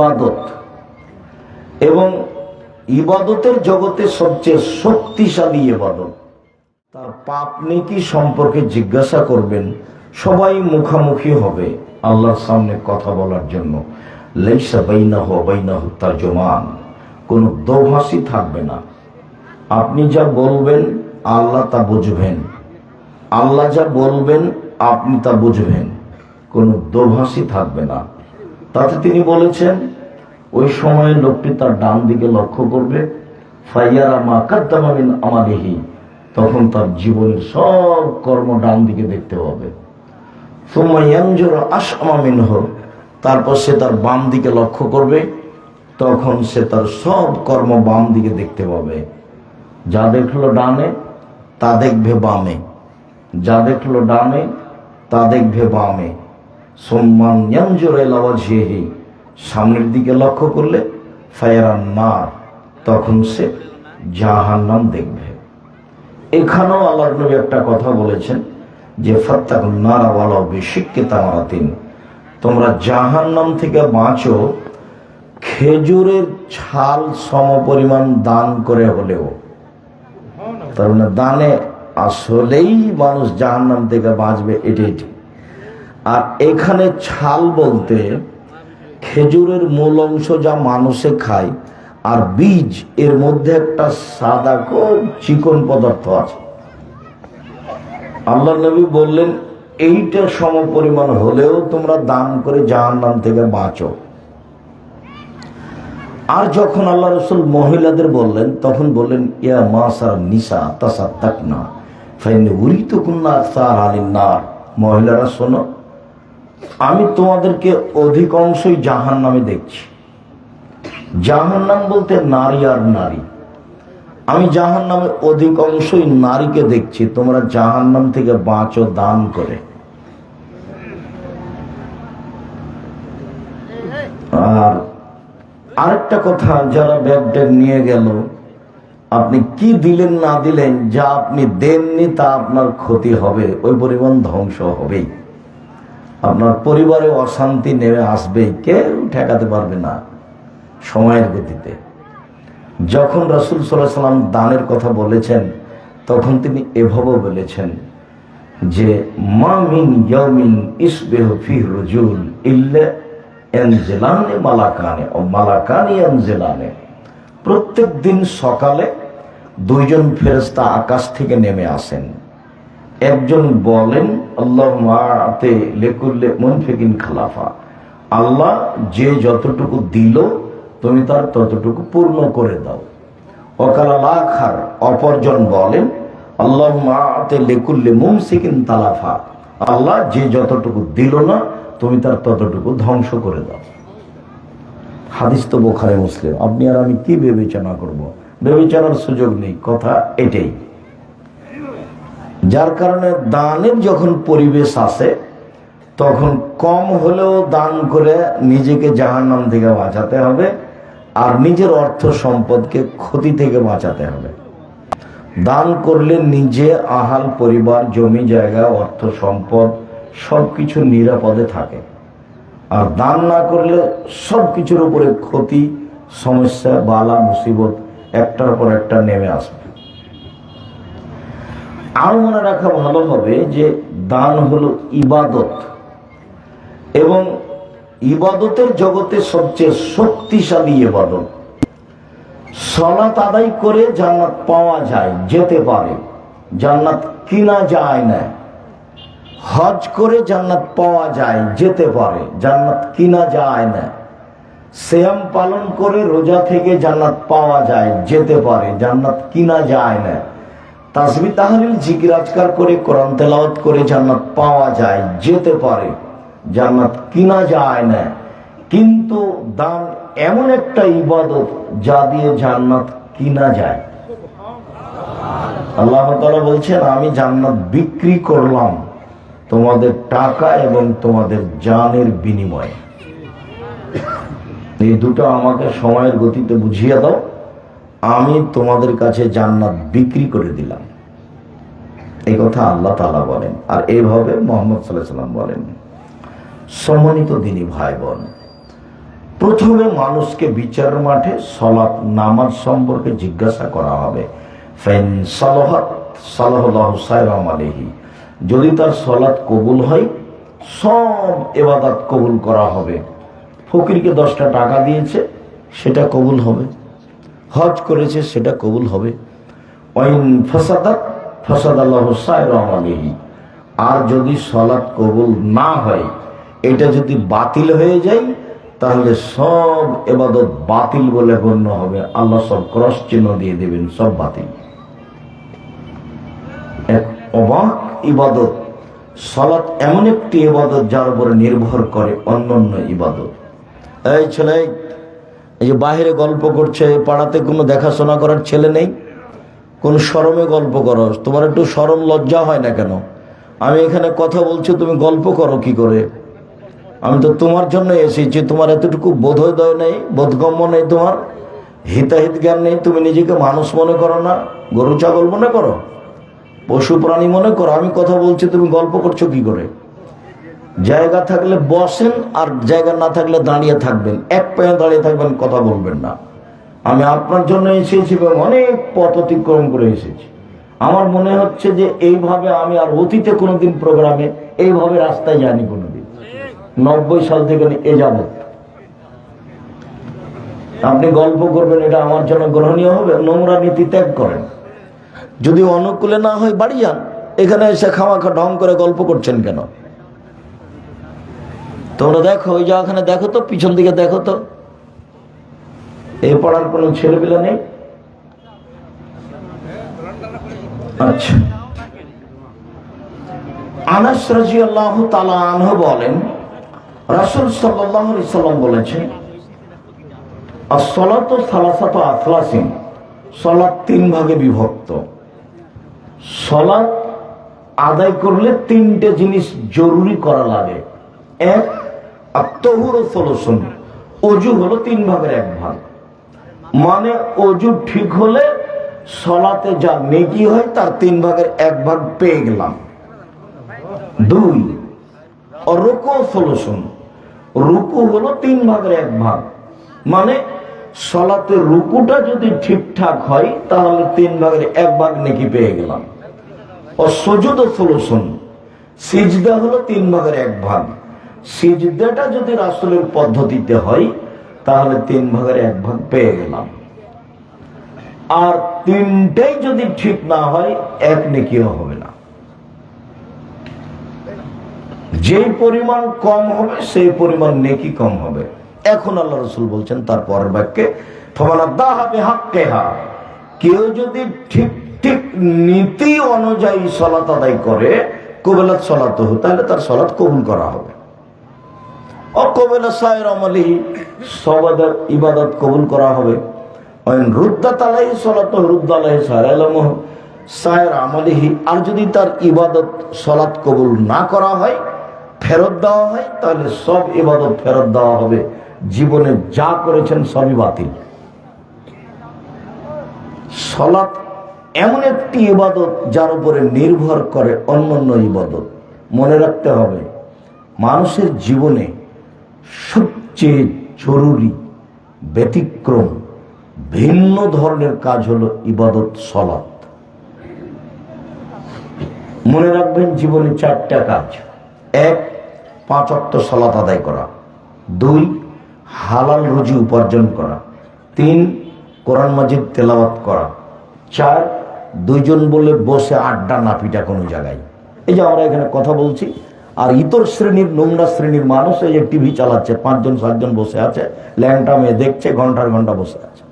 ইবাদত। এবং ইবাদতের জগতে সবচেয়ে শক্তিশালী ইবাদত। তার পাপ নীতি সম্পর্কে জিজ্ঞাসা করবেন, সবাই মুখামুখি হবে আল্লাহর সামনে কথা বলার জন্য। লেসা বাইনা হো বাইনা তার জমান কোনো দোভাষী থাকবে না। আপনি যা বলবেন, আল্লাহ তা বুঝবেন। আল্লাহ যা বলবেন, আপনি তা বুঝবেন। কোনো দোভাষী থাকবে না। তাতে তিনি বলেছেন, ওই সময় লোকটি তার ডান দিকে লক্ষ্য করবে, ফাইয়ারা মা কাদ্দামিন আমাদেহি তখন তার জীবনের সব কর্ম ডান দিকে দেখতে হবে। সুমাইয়াঞ্জোর আসামিন হোক তারপর সে তার বাম দিকে লক্ষ্য করবে, তখন সে তার সব কর্ম বাম দিকে দেখতে পাবে। যা দেখল ডানে, তা দেখবে বামে। যা দেখল ডানে, তা দেখবে বামে। সামনের দিকে লক্ষ্য করলে, ফায়ারান নার, তখন সে জাহান্নাম দেখবে। এখানেও আল্লাহ নবী একটা কথা বলেছেন যে ফত্তাক নারাওয়ালা বেশিককে তামারাতিন। তোমরা জাহান্নাম থেকে বাঁচো, খেজুরের ছাল সম পরিমাণ দান করে হলেও। তার মানে দানে আসলেই মানুষ জাহান্নাম থেকে বাঁচবে ঠিক। আর এখানে ছাল বলতে খেজুরের মূল অংশ যা মানুষে খায় আর বীজ, এর মধ্যে একটা সাদা খুব চিকন পদার্থ আছে। আল্লাহ নবী বললেন, এইটা সম পরিমাণ হলেও তোমরা দান করে জাহান্নাম থেকে বাঁচো। আর যখন আল্লাহ রসুল মহিলাদের বললেন, তখন বললেন, ইয়া মা সার নিসা তাসা তাক না ফাইনে উরি তো কুন্না সার আলিনার মহিলারা শোনো আমি তোমাদেরকে অধিকাংশই জাহান নামে দেখছি। জাহান নাম বলতে নারী আর নারী। আমি জাহান নামে অধিকাংশই নারীকে দেখছি, তোমরা জাহান নাম থেকে বাঁচো, দান করে। আর আরেকটা কথা, যারা ব্যাগ ট্যাগ নিয়ে গেল, আপনি কি দিলেন, না দিলেন, যা আপনি দেননি তা আপনার ক্ষতি হবে, ওই পরিমাণ ধ্বংস হবেই। আপনার পরিবারে অশান্তি নেমে আসবে, কেউ ঠেকাতে পারবে না সময়ের গতিতে। যখন রসুল সাল্লাহ সাল্লাম দানের কথা বলেছেন, তখন তিনি এভাবে বলেছেন যে, মা মিন ইয়ামিন রজুল মালাকানে, ও মালাকানি প্রত্যেক দিন সকালে দুইজন ফেরেস্তা আকাশ থেকে নেমে আসেন। একজন বলেন আল্লাহ মাতে লেকুল্লে মুনফিকিন খালাফা। আল্লাহ যে যতটুকু দিল, তুমি তার ততটুকু পূর্ণ করে দাও। অকালা লাখার অপরজন বলেন আল্লাহ মাতে লেকুল্লে মুমসিকিন তালাফা। আল্লাহ যে যতটুকু দিল না, তুমি তার ততটুকু ধ্বংস করে দাও। হাদিস তো বোখারে, মুসলিম। আপনি আর আমি কি বিবেচনা করব? বিবেচনার সুযোগ নেই। কথা এটাই। যার কারণে দানের যখন পরিবেশ আসে তখন কম হলেও দান করে নিজেকে জাহান্নাম থেকে বাঁচাতে হবে আর নিজের অর্থ সম্পদকে ক্ষতি থেকে বাঁচাতে হবে। দান করলে নিজে আহাল, পরিবার, জমি, জায়গা, অর্থ, সম্পদ সব কিছু নিরাপদে থাকে। আর দান না করলে সব কিছুর উপরে ক্ষতি, সমস্যা, বালা, মুসিবত একটার পর একটা নেমে আসবে। আর মনে রাখা ভালো হবে যে দান হলো ইবাদত। এবং ইবাদতের জগতে সবচেয়ে শক্তিশালী ইবাদত। সলাত আদায় করে জান্নাত পাওয়া যায়, যেতে পারে। জান্নাত কিনা যায় না। হজ করে জান্নাত পাওয়া যায়, যেতে পারে। জান্নাত কিনা যায় না। শ্যাম পালন করে রোজা থেকে জান্নাত পাওয়া যায়, যেতে পারে। জান্নাত কিনা যায় না। তাসবি তাহলিল জিকিরাজকার করে, কোরআন তেলাওয়াত করে জান্নাত পাওয়া যায়, যেতে পারে। জান্নাত কিনা যায় না। কিন্তু দান এমন একটা ইবাদত যা দিয়ে জান্নাত কিনা যায়। আল্লাহ তাআলা বলছেন, আমি জান্নাত বিক্রি করলাম তোমাদের টাকা এবং তোমাদের জানের বিনিময়ে। এই দুটো আমাকে সময়ের গতিতে বুঝিয়ে দাও। আমি তোমাদের কাছে জান্নাত বিক্রি করে দিলাম। এই কথা আল্লাহ তালা বলেন। আর এইভাবে মোহাম্মদ সাল্লাহ সাল্লাম বলেন, সম্মানিত দিনী ভাই বোন প্রথমে মানুষকে বিচার মাঠে সলাৎ নামাজ সম্পর্কে জিজ্ঞাসা করা হবে। ফেন সালহাত আলহি যদি তার সলাৎ কবুল হয়, সব এবাদাত কবুল করা হবে। ফকিরকে দশটা টাকা দিয়েছে, সেটা কবুল হবে। হজ করেছে, সেটা কবুল হবে। ফাসাদাত ফাসাদ আর যদি সলাৎ কবুল না হয়, এটা যদি বাতিল হয়ে যায়, তাহলে সব এবাদত বাতিল বলে গণ্য হবে। আল্লাহ সব ক্রস চিহ্ন দিয়ে দেবেন, সব বাতিল। এক অবাক ইবাদত। সলাৎ এমন একটি ইবাদত যার উপরে নির্ভর করে অন্যান্য ইবাদত। এই ছেলে এই যে বাহিরে গল্প করছে পাড়াতে কোনো দেখাশোনা করার ছেলে নেই? কোন শরমে গল্প করো। তোমার একটু সরম লজ্জা হয় না কেন? আমি এখানে কথা বলছি, তুমি গল্প করো কি করে? আমি তো তোমার জন্য এসেছি, তোমার এতটুকু বোধোদয় নেই, বোধগম্য নেই তোমার, হিতাহিত জ্ঞান নেই, তুমি নিজেকে মানুষ মনে করো না, গরু, ছাগল মনে করো? পশু, প্রাণী মনে করো? আমি কথা বলছি, তুমি গল্প করছ কি করে? জায়গা থাকলে বসেন আর জায়গা না থাকলে দাঁড়িয়ে থাকবেন। এক পায়ে দাঁড়িয়ে থাকবেন, কথা বলবেন না। আমি আপনার জন্য এসেছি এবং অনেক পথ অতিক্রম করে এসেছি। আমার মনে হচ্ছে যে এইভাবে আমি আর অতীতে কোনোদিন প্রোগ্রামে এইভাবে রাস্তায় যাইনি কোনোদিন। নব্বই সাল থেকে এ যাবৎ। আপনি গল্প করবেন, এটা আমার জন্য গ্রহণীয় হবে। নোংরা নীতি ত্যাগ করেন। যদি অনুকূলে না হয়, বাড়ি যান। এখানে এসে খামাখা ঢং করে গল্প করছেন কেন? তোমরা দেখো, ওই যে ওখানে দেখো তো, পিছন দিকে দেখো তো। এই পড়ার কোনো ছেলেপিলা নেই? আচ্ছা। আনাস রাজি আল্লাহ তালা আনহ বলেন, রাসুল বলেছেন সলাত সালাসাত আফলাসিন সলাৎ তিন ভাগে বিভক্ত। সলাৎ আদায় করলে তিনটে জিনিস জরুরি করা লাগে। এক আত্মহুর সলসন অজু হলো তিন ভাগের এক ভাগ। মানে অজু ঠিক হলে সলাতে যা নেকি হয়, তার তিন ভাগের এক ভাগ পেয়ে গেলাম। দুই, রুকু সলসন রুকু হলো তিন ভাগের এক ভাগ। মানে সলাতে রুকুটা যদি ঠিকঠাক হয়, তাহলে তিন ভাগের এক ভাগ নেকি পেয়ে গেলাম। ও সজুদ সলসন সিজদা হলো তিন ভাগের এক ভাগ। সিজদাটা যদি রাসুলের পদ্ধতিতে হয়, তাহলে তিন ভাগের এক ভাগ পেয়ে গেলাম। আর তিনটাই যদি ঠিক না হয়, এক নেকিও হবে না। যেই পরিমাণ কম হবে, সেই পরিমাণ নেকি কম হবে। এখন আল্লাহ রসুল বলছেন, তার পরের বাক্যে কেউ যদি ঠিক ঠিক নীতি অনুযায়ী সলাত আদায় করে, কবেলাত সলাত তাহলে তার সলাত কবুল করা হবে। অকবেলা সায়ের আমলি সবাদের ইবাদত কবুল করা হবে। রুদ্দাত আলাই সলাত রুদ্দালাই সায়ের আমলিহি আর যদি তার ইবাদত সলাৎ কবুল না করা হয়, ফেরত দেওয়া হয়, তাহলে সব ইবাদত ফেরত দেওয়া হবে। জীবনে যা করেছেন সবই বাতিল। সলাৎ এমন একটি ইবাদত যার উপরে নির্ভর করে অন্যান্য ইবাদত। মনে রাখতে হবে, মানুষের জীবনে সবচেয়ে জরুরি, ব্যতিক্রম, ভিন্ন ধরনের কাজ হলো ইবাদত, সলাৎ। মনে রাখবেন, জীবনে চারটা কাজ। এক, পাঁচ অক্ট সলাত আদায় করা। দুই, হালাল রুজি উপার্জন করা। তিন, কোরআন মাজিদ তেলাওয়াত করা। চার, দুইজন বলে বসে আড্ডা না পিটা কোনো জায়গায়। এই যে আমরা এখানে কথা বলছি আর ইতর শ্রেণির নোংরা শ্রেণির মানুষ এই যে টিভি চালাচ্ছে, পাঁচজন, সাতজন বসে আছে, ল্যাংটা মেয়ে দেখছে, ঘণ্টার ঘণ্টা বসে আছে।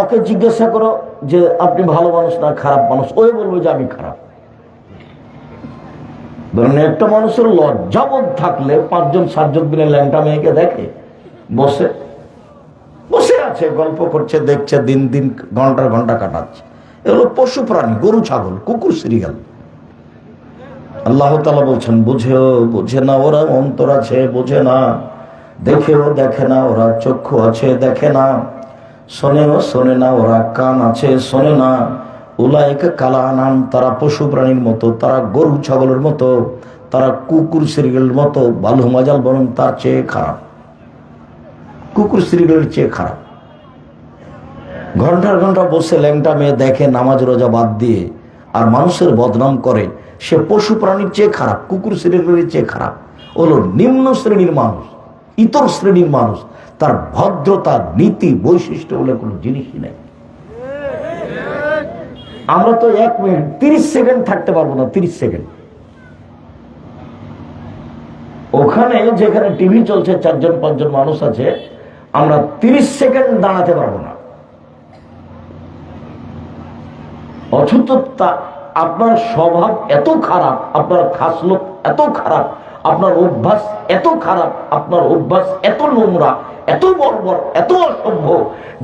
ওকে জিজ্ঞাসা করো যে আপনি ভালো মানুষ না খারাপ মানুষ? ওই বলব যে আমি খারাপ। ধরুন একটা মানুষের লজ্জাবোধ থাকলে পাঁচজন, সাতজন দিনে ল্যাংটা মেয়েকে দেখে, বসে বসে আছে, গল্প করছে, দেখছে, দিন দিন, ঘণ্টার ঘণ্টা কাটাচ্ছে। এগুলো পশু প্রাণী, গরু, ছাগল, কুকুর, সিরিয়াল। আল্লাহ তালা বলছেন, বুঝেও বুঝে না, ওরা অন্তর আছে, বোঝে না। দেখেও দেখে না, ওরা চক্ষু আছে, দেখে না। শোনেও শোনে না, ওরা কান আছে, শোনে না। উলায়কে কালা নাম তারা পশু প্রাণীর মতো, তারা গরু, ছাগলের মতো, তারা কুকুর সিরিয়ালের মতো, বালু, মাজাল বরং তার চেয়ে খারাপ। কুকুর শ্রীগুলোর চেয়ে খারাপ। ঘণ্টার ঘণ্টা বসে ল্যাংটা মেয়ে দেখে নামাজ রোজা বাদ দিয়ে আর মানুষের বদনাম করে সে পশু প্রাণীর চেয়ে খারাপ, কুকুর শ্রেণির চেয়ে খারাপ। হলো নিম্ন শ্রেণির মানুষ, ইতর শ্রেণির মানুষ। তার ভদ্রতা, নীতি, বৈশিষ্ট্য বলে কোনো জিনিসই নেই। আমরা তো এক মিনিট, তিরিশ সেকেন্ড থাকতে পারব না, তিরিশ সেকেন্ড। ওখানে যেখানে টিভি চলছে, চারজন, পাঁচজন মানুষ আছে, আমরা তিরিশ সেকেন্ড দাঁড়াতে পারব না। অথচ আপনার স্বভাব এত খারাপ, আপনার খাসলত এত খারাপ, আপনার অভ্যাস এত খারাপ, আপনার অভ্যাস এত নোংরা, এত বর্বর, এত অসভ্য,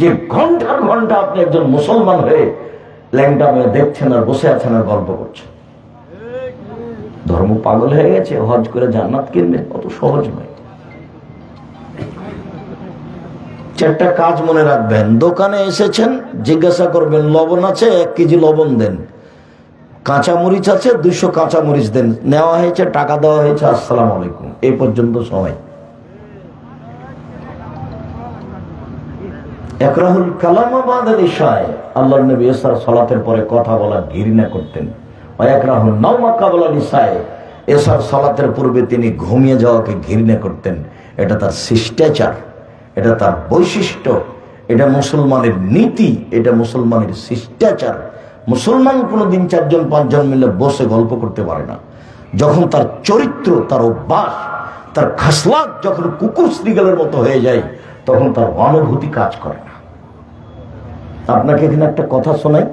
যে ঘণ্টার ঘণ্টা আপনি একজন মুসলমান হয়ে ল্যাংটা মেয়ে দেখছেন আর বসে আছেন আর গল্প করছেন। ধর্ম পাগল হয়ে গেছে, হজ করে জান্নাত কিনবে অত সহজ নয় চারটা কাজ মনে রাখবেন, দোকানে এসেছেন, জিজ্ঞাসা করবেন, লবণ আছে, এক কেজি লবণ দেন। কাঁচা মরিচ আছে, দুইশো কাঁচা মরিচ দেন। নেওয়া হয়েছে, টাকা দেওয়া হয়েছে, আসসালাম আলাইকুম। এই পর্যন্ত সময় একরাহুল কালামাবাদ ইশায় আল্লাহর নবী ইসার সালাতের পরে কথা বলা ঘৃণা করতেন। একরাহুল নাওমা কাবলা ইশায় এসার সালাতের পূর্বে তিনি ঘুমিয়ে যাওয়াকে ঘৃণা করতেন। এটা তার শিষ্টাচার, এটা তার বৈশিষ্ট্য, এটা মুসলমানের নীতি, এটা মুসলমানের শিষ্টাচার। মুসলমান কোনো দিন চারজন, পাঁচজন মিলে বসে গল্প করতে পারে না। যখন তার চরিত্র, তার অভ্যাস, তার খাসলাত যখন কুকুর শ্রীগালের মতো হয়ে যায়, তখন তার অনুভূতি কাজ করে না। আপনাকে এখানে একটা কথা শোনাই।